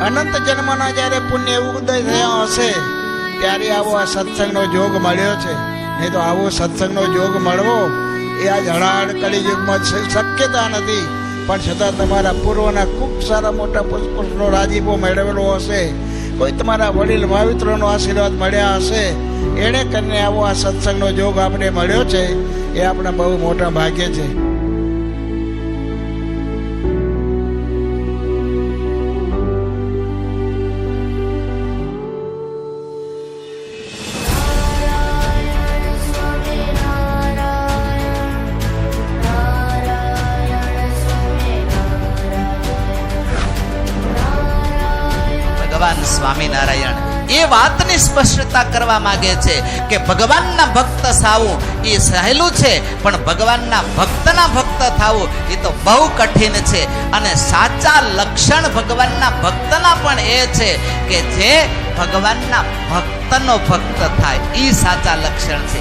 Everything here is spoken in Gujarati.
અનંત જન્મના જ્યારે પુણ્ય ઉદય થયા હશે, ત્યારે આવો આ સત્સંગનો જોગ મળ્યો છે. નહીં તો આવો સત્સંગનો જોગ મળવો, એ આ કળિયુગમાં યુગમાં શક્યતા નથી. પણ છતાં તમારા પૂર્વના ખૂબ સારા મોટા પુષ્પનો રાજીપો મેળવેલો હશે. કોઈ તમારા વડીલ ભાવિત્રોનો આશીર્વાદ મળ્યા હશે. એણે કરીને આવો આ સત્સંગનો જોગ આપણે મળ્યો છે. એ આપણા બહુ મોટા ભાગ્ય છે. ભગવાન સ્વામિનારાયણ. એ વાતની સ્પષ્ટતા કરવા માગે છે કે ભગવાનના ભક્ત થાવું એ સહેલું છે, પણ ભગવાનના ભક્તના ભક્ત થવું એ તો બહુ કઠિન છે. અને સાચા લક્ષણ ભગવાનના ભક્તના પણ એ છે કે જે ભગવાનના ભક્તનો ભક્ત થાય એ સાચા લક્ષણ છે.